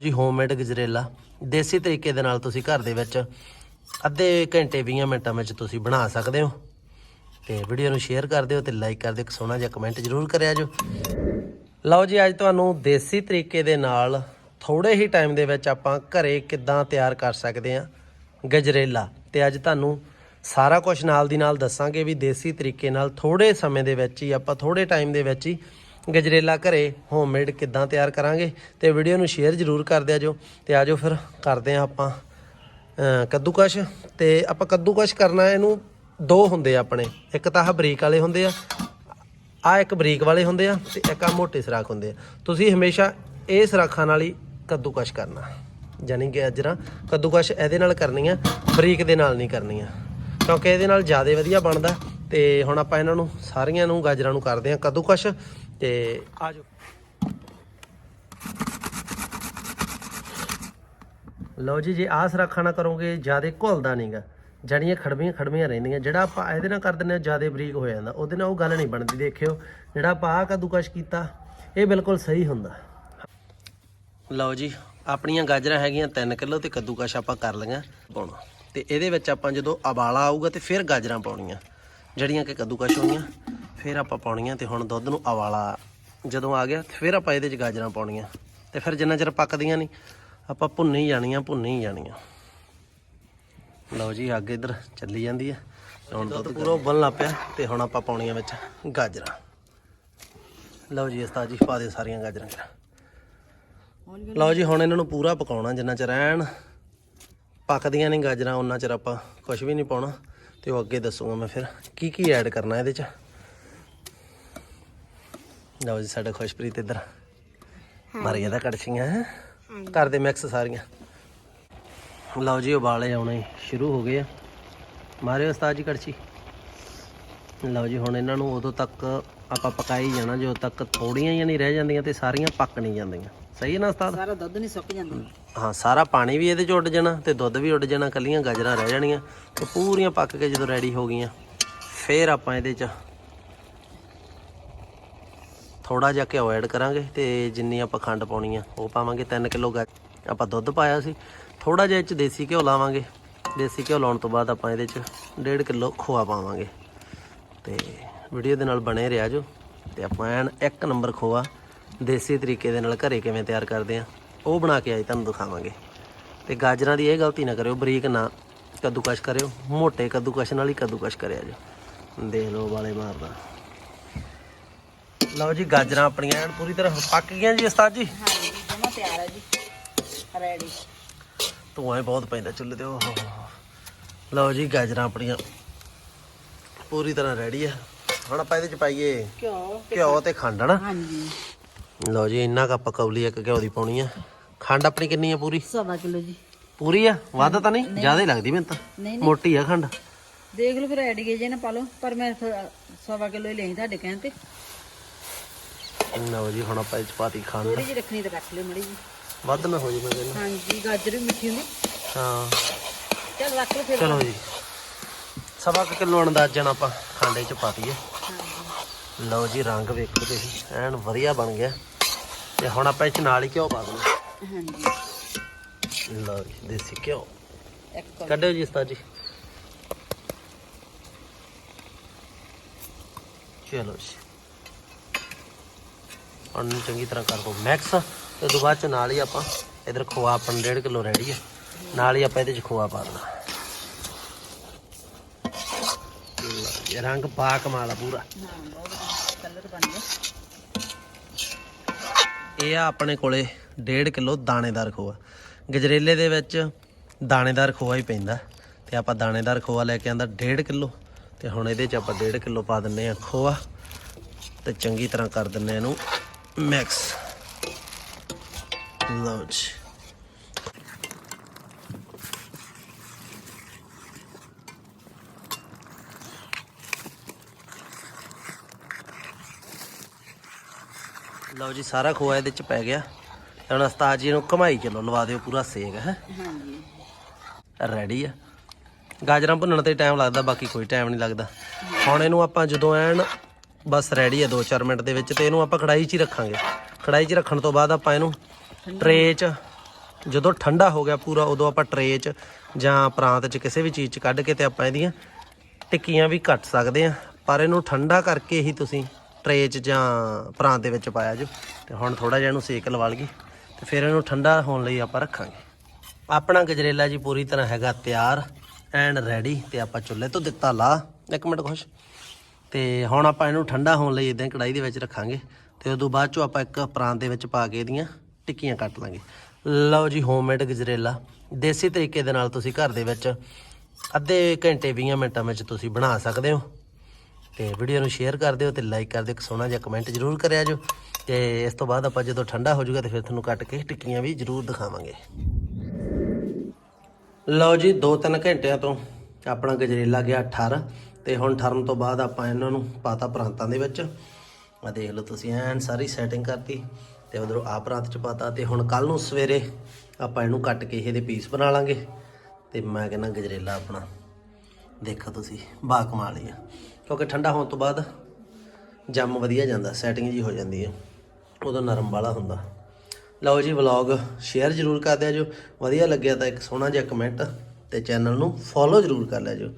ਜੀ ਹੋਮਮੇਡ ਗਜਰੇਲਾ। ਦੇਸੀ ਤਰੀਕੇ ਦੇ ਨਾਲ ਤੁਸੀਂ ਘਰ ਦੇ ਵਿੱਚ ਅੱਧੇ ਘੰਟੇ 20 ਮਿੰਟਾਂ ਵਿੱਚ ਤੁਸੀਂ ਬਣਾ ਸਕਦੇ ਹੋ। ਤੇ ਵੀਡੀਓ ਨੂੰ ਸ਼ੇਅਰ ਕਰ ਦਿਓ ਤੇ ਲਾਈਕ ਕਰ ਦਿਓ, ਇੱਕ ਸੋਹਣਾ ਜਿਹਾ ਕਮੈਂਟ ਜ਼ਰੂਰ ਕਰਿਆ ਜੋ। ਲਓ ਜੀ, ਅੱਜ ਤੁਹਾਨੂੰ ਦੇਸੀ ਤਰੀਕੇ ਦੇ ਨਾਲ ਥੋੜੇ ਹੀ ਟਾਈਮ ਦੇ ਵਿੱਚ ਆਪਾਂ ਘਰੇ ਕਿੱਦਾਂ ਤਿਆਰ ਕਰ ਸਕਦੇ ਹਾਂ ਗਜਰੇਲਾ। ਤੇ ਅੱਜ ਤੁਹਾਨੂੰ ਸਾਰਾ ਕੁਝ ਨਾਲ ਦੀ ਨਾਲ ਦੱਸਾਂਗੇ ਵੀ ਦੇਸੀ ਤਰੀਕੇ ਨਾਲ ਥੋੜੇ ਸਮੇਂ ਦੇ ਵਿੱਚ ਹੀ, ਆਪਾਂ ਥੋੜੇ ਟਾਈਮ ਦੇ ਵਿੱਚ ਹੀ ਗਜਰੇਲਾ ਘਰੇ ਹੋਮਮੇਡ ਕਿੱਦਾਂ ਤਿਆਰ ਕਰਾਂਗੇ ਤੇ ਵੀਡੀਓ ਨੂੰ ਸ਼ੇਅਰ ਜ਼ਰੂਰ ਕਰ ਦਿਆ ਜੋ ਤੇ ਆਜੋ ਫਿਰ ਕਰਦੇ ਹਾਂ ਆਪਾਂ ਕੱਦੂਕਸ਼ ਤੇ ਆਪਾਂ ਕੱਦੂਕਸ਼ ਕਰਨਾ ਇਹਨੂੰ ਦੋ ਹੁੰਦੇ ਆ ਆਪਣੇ, ਇੱਕ ਤਾਂ ਆਹ ਬਰੀਕ ਵਾਲੇ ਹੁੰਦੇ ਆ ਆ ਇੱਕ ਬਰੀਕ ਵਾਲੇ ਹੁੰਦੇ ਆ ਤੇ ਇੱਕ ਆ ਮੋਟੇ ਸਰਾਖ ਹੁੰਦੇ ਆ। ਤੁਸੀਂ ਹਮੇਸ਼ਾ ਇਹ ਸਰਾਖਾਂ ਨਾਲ ਹੀ ਕੱਦੂਕਸ਼ ਕਰਨਾ ਯਾਨੀ ਕਿ ਅਜਰਾ ਕੱਦੂਕਸ਼ ਇਹਦੇ ਨਾਲ ਕਰਨੀ ਆ, ਬਰੀਕ ਦੇ ਨਾਲ ਨਹੀਂ ਕਰਨੀ ਆ। ਕਿਉਂਕਿ ਇਹਦੇ ਨਾਲ ਜ਼ਿਆਦਾ ਵਧੀਆ ਬਣਦਾ ਤੇ ਹੁਣ ਆਪਾਂ ਇਹਨਾਂ ਨੂੰ ਸਾਰੀਆਂ ਨੂੰ ਗਾਜਰਾਂ ਨੂੰ ਕਰਦੇ ਆ ਕੱਦੂਕਸ਼ ਤੇ ਜਾਓ। ਲਓ ਜੀ, ਜੇ ਆਸ ਸਰਾਖਾਂ ਨਾਲ ਕਰੋਗੇ, ਜ਼ਿਆਦਾ ਘੁਲਦਾ ਨਹੀਂਗਾ ਜੜੀਆਂ ਖੜਵੀਆਂ ਖੜਵੀਆਂ ਰਹਿੰਦੀਆਂ। ਜਿਹੜਾ ਆਪਾਂ ਇਹਦੇ ਨਾਲ ਕਰ ਦਿੰਦੇ ਆ ਜ਼ਿਆਦਾ ਬਰੀਕ ਹੋ ਜਾਂਦਾ। ਉਹਦੇ ਨਾਲ ਉਹ ਗੱਲ ਨਹੀਂ ਬਣਦੀ, ਦੇਖਿਓ। ਜਿਹੜਾ ਆਪਾਂ ਆਹ ਕੱਦੂਕਸ਼ ਕੀਤਾ, ਇਹ ਬਿਲਕੁਲ ਸਹੀ ਹੁੰਦਾ। ਲਓ ਜੀ, ਆਪਣੀਆਂ ਗਾਜਰਾਂ ਹੈਗੀਆਂ 3 ਕਿਲੋ ਤੇ ਕੱਦੂਕਸ਼ ਆਪਾਂ ਕਰ ਲਈਆਂ ਪਾਉਣਾ ਤੇ ਇਹਦੇ ਵਿੱਚ ਆਪਾਂ ਜਦੋਂ ਉਬਾਲਾ ਆਊਗਾ ਤੇ ਫਿਰ ਗਾਜਰਾਂ ਪਾਉਣੀਆਂ, ਜਿਹੜੀਆਂ ਕਿ ਕੱਦੂਕਸ਼ ਹੋਣੀਆਂ। ਫਿਰ ਆਪਾਂ ਪਾਉਣੀਆਂ ਤੇ ਹੁਣ ਦੁੱਧ ਨੂੰ ਉਬਾਲਾ ਜਦੋਂ ਆ ਗਿਆ ਤੇ ਫਿਰ ਆਪਾਂ ਇਹਦੇ 'ਚ ਗਾਜਰਾਂ ਪਾਉਣੀਆਂ। ਤੇ ਫਿਰ ਜਿੰਨਾ ਚਿਰ ਪੱਕਦੀਆਂ ਨਹੀਂ, ਆਪਾਂ ਭੁੰਨੀ ਜਾਣੀਆਂ ਭੁੰਨੀ ਜਾਣੀਆਂ। ਲਓ ਜੀ, ਅੱਗ ਇਧਰ ਚੱਲੀ ਜਾਂਦੀ ਹੈ ਹੁਣ ਦੁੱਧ ਪੂਰਾ ਉਬਲਣ ਲੱਗ ਪਿਆ ਤੇ ਹੁਣ ਆਪਾਂ ਪਾਉਣੀਆਂ ਵਿੱਚ ਗਾਜਰਾਂ। ਲਓ ਜੀ, ਉਸਤਾਦ ਜੀ, ਪਾ ਦਿਓ ਸਾਰੀਆਂ ਗਾਜਰਾਂ। ਲਓ ਜੀ, ਹੁਣ ਇਹਨਾਂ ਨੂੰ ਪੂਰਾ ਪਕਾਉਣਾ, ਜਿੰਨਾ ਚਿਰ ਐਨ ਪੱਕਦੀਆਂ ਨਹੀਂ ਗਾਜਰਾਂ ਉਹਨਾਂ ਚਿਰ ਆਪਾਂ ਕੁਝ ਵੀ ਨਹੀਂ ਪਾਉਣਾ। ਤੇ ਉਹ ਅੱਗੇ ਦੱਸੂਗਾ ਮੈਂ ਫਿਰ ਕੀ ਕੀ ਐਡ ਕਰਨਾ ਇਹਦੇ ਚ। ਲਓ ਜੀ ਸਾਡਾ ਖੁਸ਼ਪ੍ਰੀਤ ਇੱਧਰ ਮਾਰੀ ਇਹਦਾ ਕੜਛੀਆਂ ਹੈਂ। ਕਰ ਦੇ ਮਿਕਸ ਸਾਰੀਆਂ। ਲਓ ਜੀ ਉਬਾਲੇ ਆਉਣੇ ਸ਼ੁਰੂ ਹੋ ਗਏ ਆ। ਮਾਰੇ ਉਸਤਾਦ ਜੀ ਕੜਛੀ। ਲਓ ਜੀ ਹੁਣ ਇਹਨਾਂ ਨੂੰ ਉਦੋਂ ਤੱਕ ਆਪਾਂ ਪਕਾਈ ਜਾਣਾ ਜਦੋਂ ਤੱਕ ਥੋੜੀਆਂ ਹੀ ਨਹੀਂ ਰਹਿ ਜਾਂਦੀਆਂ ਤੇ ਸਾਰੀਆਂ ਪੱਕ ਨਹੀਂ ਜਾਂਦੀਆਂ। ਸਹੀ ਹੈ ਨਾ ਉਸਤਾਦ? ਸਾਰਾ ਦੁੱਧ ਨਹੀਂ ਸੁੱਕ ਜਾਂਦਾ। ਹਾਂ ਸਾਰਾ ਪਾਣੀ ਵੀ ਇਹਦੇ ਚ ਉੱਡ ਜਾਣਾ ਤੇ ਦੁੱਧ ਵੀ ਉੱਡ ਜਾਣਾ ਕੱਲੀਆਂ ਗਾਜਰਾਂ ਰਹਿ ਜਾਣੀਆਂ ਤੇ ਪੂਰੀਆਂ ਪੱਕ ਕੇ ਜਦੋਂ ਰੈਡੀ ਹੋ ਗਈਆਂ ਫੇਰ ਆਪਾਂ ਇਹਦੇ ਚ ਥੋੜਾ ਜਿਹਾ ਘਿਓ ਐਡ ਕਰਾਂਗੇ ਤੇ ਜਿੰਨੀ ਆਪਾਂ ਖੰਡ ਪਾਉਣੀ ਆ ਉਹ ਪਾਵਾਂਗੇ 3 ਕਿਲੋ ਆਪਾਂ ਦੁੱਧ ਪਾਇਆ ਸੀ। ਥੋੜਾ ਜਿਹਾ ਇਹ ਚ ਦੇਸੀ ਘਿਓ ਲਾਵਾਂਗੇ। ਦੇਸੀ ਘਿਓ ਲਾਉਣ ਤੋਂ ਬਾਅਦ ਆਪਾਂ ਇਹਦੇ ਚ 1.5 ਕਿਲੋ ਖੋਆ ਪਾਵਾਂਗੇ। ਤੇ ਵੀਡੀਓ ਦੇ ਨਾਲ ਬਣੇ ਰਿਹਾ ਜੋ। ਤੇ ਆਪਾਂ ਐਨ ਇੱਕ ਨੰਬਰ ਖੋਆ। ਦੇਸੀ ਤਰੀਕੇ ਦੇ ਨਾਲ ਘਰੇ ਕਿਵੇਂ ਤਿਆਰ ਕਰਦੇ ਆ, ਉਹ ਬਣਾ ਕੇ ਅੱਜ ਤੁਹਾਨੂੰ ਦਿਖਾਵਾਂਗੇ। ਤੇ ਗਾਜਰਾਂ ਦੀ ਇਹ ਗਲਤੀ ਨਾ ਕਰਿਓ, ਬਰੀਕ ਨਾ ਕੱਦੂਕਸ਼ ਕਰਿਓ। ਮੋਟੇ ਕੱਦੂਕਸ਼ ਨਾਲ ਹੀ ਕੱਦੂਕਸ਼ ਕਰਿਆ ਜੋ। ਦੇਖ ਲਓ ਵਾਲੇ ਮਾਰਦਾ। ਲਓ ਜੀ ਗਾਜਰਾਂ ਆਪਣੀਆਂ ਐਨ ਪੂਰੀ ਤਰ੍ਹਾਂ ਪੱਕ ਗਈਆਂ ਜੀ ਉਸਤਾਦ ਜੀ। ਹਾਂਜੀ ਜਮਾ ਤਿਆਰ ਹੈ ਜੀ ਰੈਡੀ ਧੂਆਂ ਬਹੁਤ ਪੈਂਦਾ ਚੁੱਲ੍ਹੇ ਤੇ ਓਹ ਲਓ ਜੀ ਗਾਜਰਾਂ ਆਪਣੀਆਂ ਪੂਰੀ ਤਰ੍ਹਾਂ ਰੈਡੀ ਆ। ਹੁਣ ਆਪਾਂ ਇਹਦੇ ਚ ਪਾਈਏ ਘਿਓ ਘਿਓ ਤੇ ਖੰਡ ਨਾ ਹਾਂਜੀ। ਲਓ ਜੀ ਇੰਨਾ ਕੁ ਆਪਾਂ ਕੌਲੀ ਇੱਕ ਘਿਓ ਦੀ ਪਾਉਣੀ ਆ। ਖੰਡ ਆਪਣੀ ਕਿੰਨੀ ਆ ਪੂਰੀ? ਸਵਾ ਕਿਲੋ ਜੀ। ਪੂਰੀ ਆ? ਵੱਧ ਤਾਂ ਨਹੀਂ? ਜ਼ਿਆਦਾ ਹੀ ਲੱਗਦੀ ਮੈਨੂੰ ਤਾਂ। ਮੋਟੀ ਆ ਖੰਡ। ਦੇਖ ਲਓ ਫਿਰ ਐਡ ਗਏ ਜੇ ਨਾ ਪਾ ਲਓ ਪਰ ਮੈਂ ਸਵਾ ਕਿਲੋ ਹੀ ਲਈ ਤੁਹਾਡੇ ਕਹਿਣ ਤੇ। ਲਓ ਜੀ ਹੁਣ ਆਪਾਂ ਇਹ ਚ ਪਾਤੀ ਖੰਡ ਥੋੜੀ ਜਿਹੀ ਰੱਖਣੀ ਤਾਂ ਰੱਖ ਲਿਓ ਮੜੀ ਜੀ ਵੱਧ ਨਾ ਹੋ ਜੇ ਮੈਂ ਕਹਿੰਦਾ। ਹਾਂਜੀ ਗਾਜਰ ਵੀ ਮਿੱਠੀ ਹੁੰਦੀ। ਹਾਂ। ਚੱਲ ਰੱਖ ਲਓ ਫਿਰ। ਚਲੋ ਜੀ। ਸਵਾ ਕੁ ਕਿਲੋ ਅੰਦਾਜ਼ਨ ਆਪਾਂ ਖੰਡ ਚ ਪਾਤੀਏ ਹਾਂਜੀ। ਲਓ ਜੀ ਰੰਗ ਵੇਖੋ ਤੁਸੀਂ। ਐਨ ਵਧੀਆ ਬਣ ਗਿਆ। ਤੇ ਹੁਣ ਆਪਾਂ ਇਹ ਚ ਨਾਲ ਹੀ ਘਿਓ ਪਾ ਦੇਣਾ। ਹਾਂਜੀ। ਲਓ ਜੀ ਦੇਸੀ ਘਿਓ। ਕੱਢਿਓ ਜੀ ਉਸਤਾਦ ਜੀ। ਚਲੋ ਜੀ। ਹੁਣ ਇਹਨੂੰ ਚੰਗੀ ਤਰ੍ਹਾਂ ਕਰ ਦੋ ਮਿਕਸ ਤੇ ਤੋਂ ਬਾਅਦ ਚ ਨਾਲ ਹੀ ਆਪਾਂ ਇਧਰ ਖੋਆ ਆਪਣ 1.5 ਕਿਲੋ ਰੈਡੀ ਹੈ ਨਾਲ ਹੀ ਆਪਾਂ ਇਹਦੇ ਚ ਖੋਆ ਪਾ ਦੇਣਾ। ਲਓ ਰੰਗ ਪਾ ਕਮਾਲ ਆ ਪੂਰਾ। ਕਲਰ ਬਣ ਗਿਆ ਇਹ ਆ ਆਪਣੇ ਕੋਲੇ 1.5 ਕਿਲੋ ਦਾਣੇਦਾਰ ਖੋਆ। ਗਜਰੇਲੇ ਦੇ ਵਿੱਚ ਦਾਣੇਦਾਰ ਖੋਆ ਹੀ ਪੈਂਦਾ। ਤੇ ਆਪਾਂ ਦਾਣੇਦਾਰ ਖੋਆ ਲੈ ਕੇ ਆਂਦਾ 1.5 ਕਿਲੋ। ਤੇ ਹੁਣ ਇਹਦੇ ਚ ਆਪਾਂ 1.5 ਕਿਲੋ ਪਾ ਦਿੰਨੇ ਆ ਖੋਆ। ਤੇ ਚੰਗੀ ਤਰ੍ਹਾਂ ਕਰ ਦਿੰਨੇ ਆ ਇਹਨੂੰ ਮਿਕਸ ਜੀ ਲਓ ਜੀ ਸਾਰਾ ਖੋਆ ਇਹਦੇ ਚ ਪੈ ਗਿਆ। ਹੁਣ ਉਸਤਾਦ ਜੀ ਨੂੰ ਘਮਾਈ ਚਲੋ ਲਵਾ ਦਿਓ ਪੂਰਾ ਸੇਕ ਹੈ? ਹਾਂਜੀ। ਰੈਡੀ ਆ? ਗਾਜਰਾਂ ਭੁੰਨਣ ਤੇ ਟਾਈਮ ਲੱਗਦਾ ਬਾਕੀ ਕੋਈ ਟਾਈਮ ਨਹੀਂ ਲੱਗਦਾ। ਹੁਣ ਇਹਨੂੰ ਆਪਾਂ ਜਦੋਂ ਐਨ ਬਸ ਰੈਡੀ ਆ 2-4 ਮਿੰਟ ਦੇ ਵਿੱਚ ਤੇ ਇਹਨੂੰ ਆਪਾਂ ਕੜਾਈ 'ਚ ਹੀ ਰੱਖਾਂਗੇ। ਕੜਾਈ 'ਚ ਰੱਖਣ ਤੋਂ ਬਾਅਦ ਆਪਾਂ ਇਹਨੂੰ ਟਰੇ 'ਚ ਜਦੋਂ ਠੰਡਾ ਹੋ ਗਿਆ ਪੂਰਾ, ਉਦੋਂ ਆਪਾਂ ਟਰੇ 'ਚ ਜਾਂ ਪ੍ਰਾਂਤ 'ਚ ਕਿਸੇ ਵੀ ਚੀਜ਼ 'ਚ ਕੱਢ ਕੇ ਤੇ ਆਪਾਂ ਇਹਦੀਆਂ ਟਿੱਕੀਆਂ ਵੀ ਕੱਟ ਸਕਦੇ ਆ। ਪਰ ਇਹਨੂੰ ਠੰਡਾ ਕਰਕੇ ਹੀ ਤੁਸੀਂ ਟਰੇ 'ਚ ਜਾਂ ਪ੍ਰਾਂਤ ਦੇ ਵਿੱਚ ਪਾਇਆ ਜੋ ਤੇ ਹੁਣ ਥੋੜਾ ਜਿਹਾ ਇਹਨੂੰ ਸੇਕ ਲਵਾ ਲਈਏ ਤੇ ਫਿਰ ਇਹਨੂੰ ਠੰਡਾ ਹੋਣ ਲਈ ਆਪਾਂ ਰੱਖਾਂਗੇ। ਆਪਣਾ ਗਜਰੇਲਾ ਜੀ ਪੂਰੀ ਤਰ੍ਹਾਂ ਹੈਗਾ ਤਿਆਰ ਐਂਡ ਰੈਡੀ ਤੇ ਆਪਾਂ ਚੁੱਲ੍ਹੇ ਤੋਂ ਦਿੱਤਾ ਲਾ ਇੱਕ ਮਿੰਟ ਖੁਸ਼। ਤੇ ਹੁਣ ਆਪਾਂ ਇਹਨੂੰ ਠੰਡਾ ਹੋਣ ਲਈ ਇਦਾਂ ਕੜਾਈ ਦੇ ਵਿੱਚ ਰੱਖਾਂਗੇ ਤੇ ਉਦੋਂ ਬਾਅਦ ਚੋਂ ਆਪਾਂ ਇੱਕ ਪ੍ਰਾਂਤ ਦੇ ਵਿੱਚ ਪਾ ਕੇ ਇਹਦੀਆਂ ਟਿੱਕੀਆਂ ਕੱਟ ਲਾਂਗੇ। ਲਓ ਜੀ ਹੋਮਮੇਡ ਗਜਰੇਲਾ। ਦੇਸੀ ਤਰੀਕੇ ਦੇ ਨਾਲ ਤੁਸੀਂ ਘਰ ਦੇ ਵਿੱਚ ਅੱਧੇ ਘੰਟੇ 20 ਮਿੰਟਾਂ ਵਿੱਚ ਤੁਸੀਂ ਬਣਾ ਸਕਦੇ ਹੋ। ਤੇ ਵੀਡੀਓ ਨੂੰ ਸ਼ੇਅਰ ਕਰ ਦਿਓ ਤੇ ਲਾਈਕ ਕਰ ਦਿਓ, ਇੱਕ ਸੋਹਣਾ ਜਿਹਾ ਕਮੈਂਟ ਜ਼ਰੂਰ ਕਰਿਆ ਜੋ। ਤੇ ਇਸ ਤੋਂ ਬਾਅਦ ਆਪਾਂ ਜਦੋਂ ਠੰਡਾ ਹੋ ਜਾਊਗਾ ਤੇ ਫਿਰ ਤੁਹਾਨੂੰ ਕੱਟ ਕੇ ਟਿੱਕੀਆਂ ਵੀ ਜ਼ਰੂਰ ਦਿਖਾਵਾਂਗੇ। ਲਓ ਜੀ 2-3 ਘੰਟਿਆਂ ਤੋਂ ਆਪਣਾ ਗਜਰੇਲਾ ਗਿਆ ਠਰ। ਤੇ ਹੁਣ ਠਰਮ ਤੋਂ ਬਾਅਦ ਆਪਾਂ ਇਹਨਾਂ ਨੂੰ ਪਾਤਾ ਪ੍ਰਾਂਤਾਂ ਦੇ ਵਿੱਚ। ਆ ਦੇਖ ਲਓ ਤੁਸੀਂ, ਐਨ ਸਾਰੀ ਸੈਟਿੰਗ ਕਰਤੀ ਤੇ ਉਧਰੋਂ ਆ ਪ੍ਰਾਂਤ ਚ ਪਾਤਾ ਤੇ ਹੁਣ ਕੱਲ ਨੂੰ ਸਵੇਰੇ ਆਪਾਂ ਇਹਨੂੰ ਕੱਟ ਕੇ ਇਹਦੇ ਪੀਸ ਬਣਾ ਲਾਂਗੇ। ਤੇ ਮੈਂ ਕਹਿੰਦਾ ਗਜਰੇਲਾ ਆਪਣਾ, ਦੇਖੋ ਤੁਸੀਂ ਬਾ ਕਮਾਲ ਹੀ ਆ। ਕਿਉਂਕਿ ਠੰਡਾ ਹੋਣ ਤੋਂ ਬਾਅਦ ਜੰਮ ਵਧੀਆ ਜਾਂਦਾ ਸੈਟਿੰਗ ਜੀ ਹੋ ਜਾਂਦੀ ਹੈ ਉਦੋਂ ਨਰਮ ਵਾਲਾ ਹੁੰਦਾ। ਲਓ ਜੀ ਵਲੌਗ ਸ਼ੇਅਰ ਜ਼ਰੂਰ ਕਰ ਦਿਆ ਜੋ। ਵਧੀਆ ਲੱਗਿਆ ਤਾਂ ਇੱਕ ਸੋਹਣਾ ਜਿਹਾ ਕਮੈਂਟ ਤੇ ਚੈਨਲ ਨੂੰ ਫੋਲੋ ਜ਼ਰੂਰ ਕਰ ਲਿਆ ਜੋ।